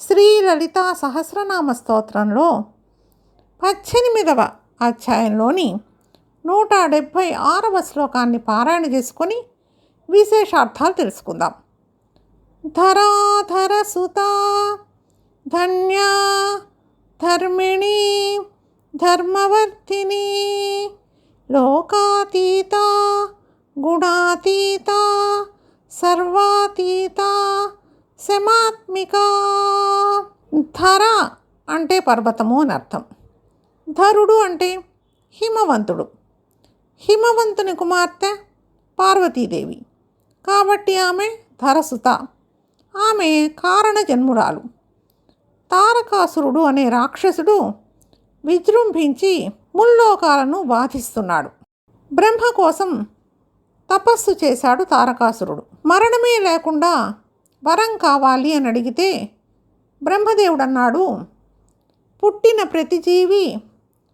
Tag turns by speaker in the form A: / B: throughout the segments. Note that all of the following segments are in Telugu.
A: శ్రీ లలిత సహస్రనామ స్తోత్రంలో పద్దెనిమిదవ అధ్యాయంలోని నూట డెబ్భై ఆరవ శ్లోకాన్ని పారాయణ చేసుకొని విశేషార్థాలు తెలుసుకుందాం. ధరాధర సుత ధన్యా ధర్మిణి ధర్మవర్తిని లోకాతీత గుణాతీత సర్వాతీత శమాత్మిక ధర అంటే పర్వతము అని అర్థం. ధరుడు అంటే హిమవంతుడు. హిమవంతుని కుమార్తె పార్వతీదేవి. కాబట్టి ఆమె ధరసుత. ఆమె కారణ జన్మురాలు తారకాసురుడు అనే రాక్షసుడు విజృంభించి ముల్లోకాలను బాధిస్తున్నాడు బ్రహ్మ కోసం తపస్సు చేశాడు తారకాసురుడు. మరణమే లేకుండా వరం కావాలి అని అడిగితే బ్రహ్మదేవుడు అన్నాడు పుట్టిన ప్రతి జీవి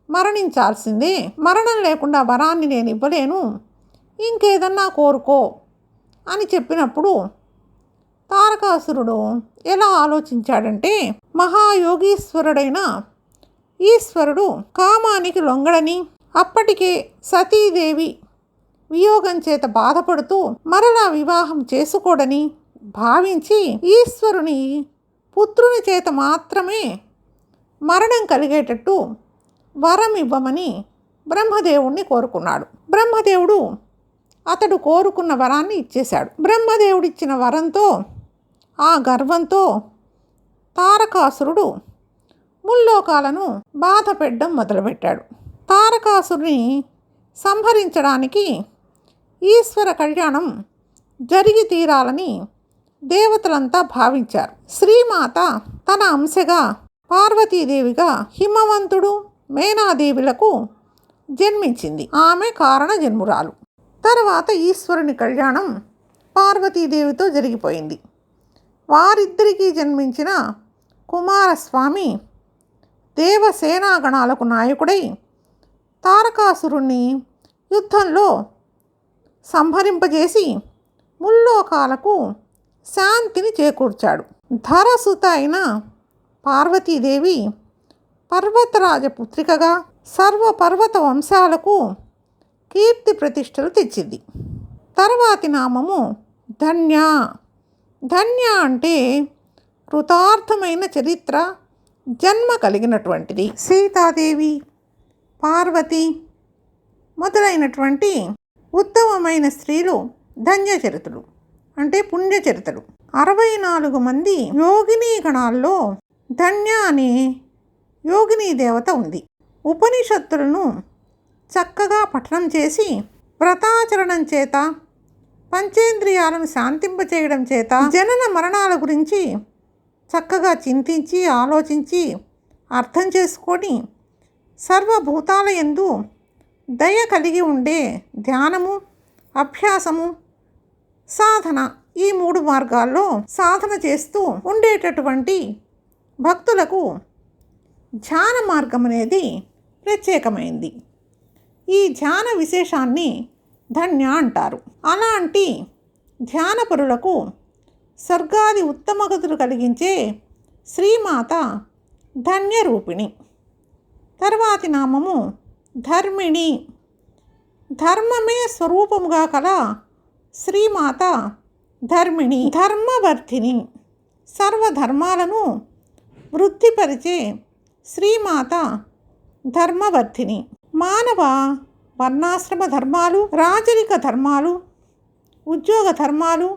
A: మరణించాల్సిందే. మరణం లేకుండా వరాన్ని నేను ఇవ్వలేను. ఇంకేదన్నా కోరుకో అని చెప్పినప్పుడు తారకాసురుడు ఎలా ఆలోచించాడంటే మహాయోగీశ్వరుడైన ఈశ్వరుడు కామానికి లొంగడని అప్పటికే సతీదేవి వియోగం చేత బాధపడుతూ మరలా వివాహం చేసుకోడని భావించి ఈశ్వరుని పుత్రుని చేత మాత్రమే మరణం కలిగేటట్టు వరం ఇవ్వమని బ్రహ్మదేవుణ్ణి కోరుకున్నాడు. బ్రహ్మదేవుడు అతడు కోరుకున్న వరాన్ని ఇచ్చేశాడు. బ్రహ్మదేవుడిచ్చిన వరంతో ఆ గర్వంతో తారకాసురుడు ముల్లోకాలను బాధ పెట్టడం మొదలుపెట్టాడు. తారకాసురుని సంహరించడానికి ఈశ్వర కళ్యాణం జరిగి తీరాలని దేవతలంతా భావించారు. శ్రీమాత తన అంశగా పార్వతీదేవిగా హిమవంతుడు మేనాదేవులకు జన్మించింది. ఆమె కారణ జన్మురాలు తర్వాత ఈశ్వరుని కళ్యాణం పార్వతీదేవితో జరిగిపోయింది. వారిద్దరికీ జన్మించిన కుమారస్వామి దేవసేనాగణాలకు నాయకుడై తారకాసురుణ్ణి యుద్ధంలో సంహరింపజేసి ముల్లోకాలకు శాంతిని చేకూర్చాడు. ధరసుత అయిన పార్వతీదేవి పర్వతరాజ పుత్రికగా సర్వ పర్వత వంశాలకు కీర్తి ప్రతిష్టలు తెచ్చింది. తర్వాతి నామము ధన్య. ధన్య అంటే కృతార్థమైన చరిత్ర జన్మ కలిగినటువంటిది. సీతాదేవి పార్వతి మొదలైనటువంటి ఉత్తమమైన స్త్రీలు ధన్యచరితులు. అంటే పుణ్యచరితలు. అరవై నాలుగు మంది యోగిని గణాల్లో ధన్య అనే యోగిని దేవత ఉంది. ఉపనిషత్తులను చక్కగా పఠనం చేసి వ్రతాచరణం చేత పంచేంద్రియాలను శాంతింపచేయడం చేత జనన మరణాల గురించి చక్కగా చింతించి ఆలోచించి అర్థం చేసుకొని సర్వభూతాల ఎందు దయ కలిగి ఉండే ధ్యానము అభ్యాసము సాధన ఈ మూడు మార్గాల్లో సాధన చేస్తూ ఉండేటటువంటి భక్తులకు ధ్యాన మార్గం అనేది ప్రత్యేకమైంది. ఈ ధ్యాన విశేషాన్ని ధన్య అంటారు. అలాంటి ధ్యానపరులకు స్వర్గాది ఉత్తమగతులు కలిగించే శ్రీమాత ధన్యరూపిణి. తర్వాతి నామము ధర్మిణి. ధర్మమే స్వరూపముగా కల శ్రీమాత ధర్మిణి ధర్మవర్ధిని సర్వధర్మాలను వృద్ధిపరిచే శ్రీమాత ధర్మవర్ధిని. మానవ వర్ణాశ్రమ ధర్మాలు రాజరిక ధర్మాలు ఉద్యోగ ధర్మాలు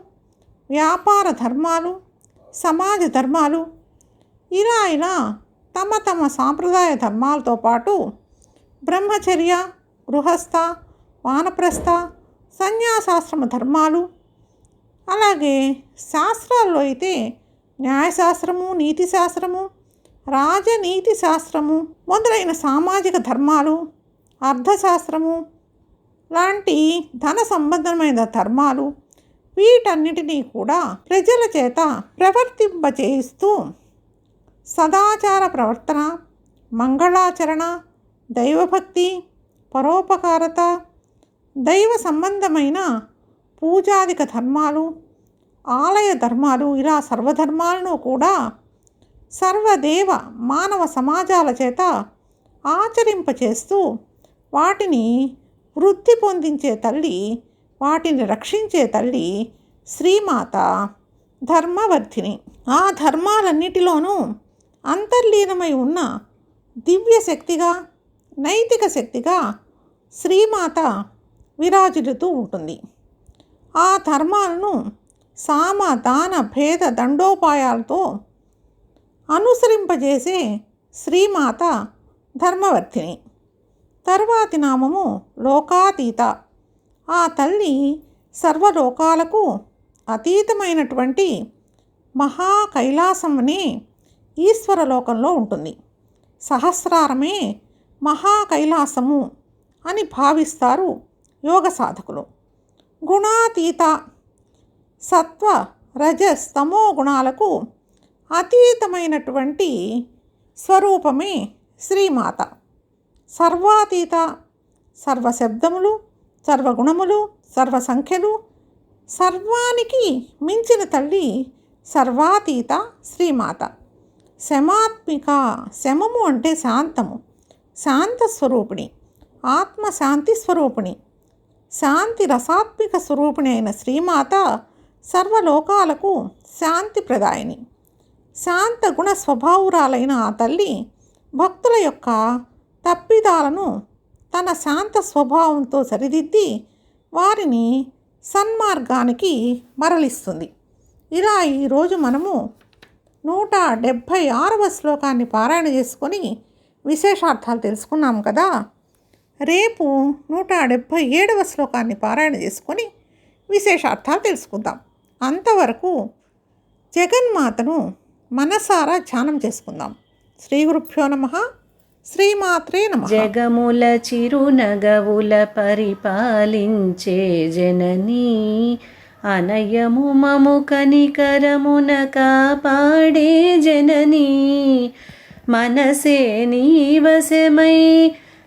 A: వ్యాపార ధర్మాలు సమాజ ధర్మాలు ఇలా ఇలా తమ తమ సాంప్రదాయ ధర్మాలతో పాటు బ్రహ్మచర్య గృహస్థ వానప్రస్థ సన్యాసాశ్రమ ధర్మాలు అలాగే శాస్త్రాల్లో అయితే న్యాయశాస్త్రము నీతి శాస్త్రము రాజనీతి శాస్త్రము మొదలైన సామాజిక ధర్మాలు అర్థశాస్త్రము లాంటి ధన సంబంధమైన ధర్మాలు వీటన్నిటినీ కూడా ప్రజల చేత ప్రవర్తింపచేయిస్తూ సదాచార ప్రవర్తన మంగళాచరణ దైవభక్తి పరోపకారత దైవ సంబంధమైన పూజాదిక ధర్మాలు ఆలయ ధర్మాలు ఇలా సర్వధర్మాలను కూడా సర్వదేవ మానవ సమాజాల చేత ఆచరింపచేస్తూ వాటిని వృద్ధి పొందించే తల్లి వాటిని రక్షించే తల్లి శ్రీమాత ధర్మవర్ధిని. ఆ ధర్మాలన్నిటిలోనూ అంతర్లీనమై ఉన్న దివ్య శక్తిగా నైతిక శక్తిగా శ్రీమాత విరాజిల్లుతూ ఉంటుంది. ఆ ధర్మాలను సామ దాన భేద దండోపాయాలతో అనుసరింపజేసే శ్రీమాత ధర్మవర్తిని తర్వాతి నామము లోకాతీత. ఆ తల్లి సర్వలోకాలకు అతీతమైనటువంటి మహా కైలాసం అనే ఈశ్వరలోకంలో ఉంటుంది. సహస్రారమే మహా కైలాసము అని భావిస్తారు యోగ సాధకులు. గుణాతీత సత్వ రజస్ తమో గుణాలకు అతీతమైనటువంటి స్వరూపమే శ్రీమాత. సర్వాతీత సర్వశబ్దములు సర్వగుణములు సర్వసంఖ్యలు సర్వానికి మించిన తల్లి సర్వాతీత శ్రీమాత. శమాత్మిక శమము అంటే శాంతము శాంత స్వరూపిణి ఆత్మశాంతి స్వరూపిణి. శాంతి రసాత్మిక స్వరూపిణి అయిన శ్రీమాత సర్వలోకాలకు శాంతి ప్రదాయిని. శాంత గుణ స్వభావురాలైన ఆ తల్లి భక్తుల యొక్క తప్పిదాలను తన శాంత స్వభావంతో సరిదిద్ది వారిని సన్మార్గానికి మరలిస్తుంది. ఇలా ఈరోజు మనము నూట డెబ్భై ఆరవ శ్లోకాన్ని పారాయణ చేసుకొని విశేషార్థాలు తెలుసుకున్నాం కదా. రేపు నూట డెబ్భై ఏడవ శ్లోకాన్ని పారాయణ చేసుకొని విశేషార్థాలు తెలుసుకుందాం. అంతవరకు జగన్మాతను మనసారా ధ్యానం చేసుకుందాం. శ్రీ గురుభ్యో నమ. శ్రీమాత్రే నమ.
B: జగముల చిరునగవుల పరిపాలించే జననీ అనయము మము కనికరమున కాపాడే జననీ మనసే నీవశమై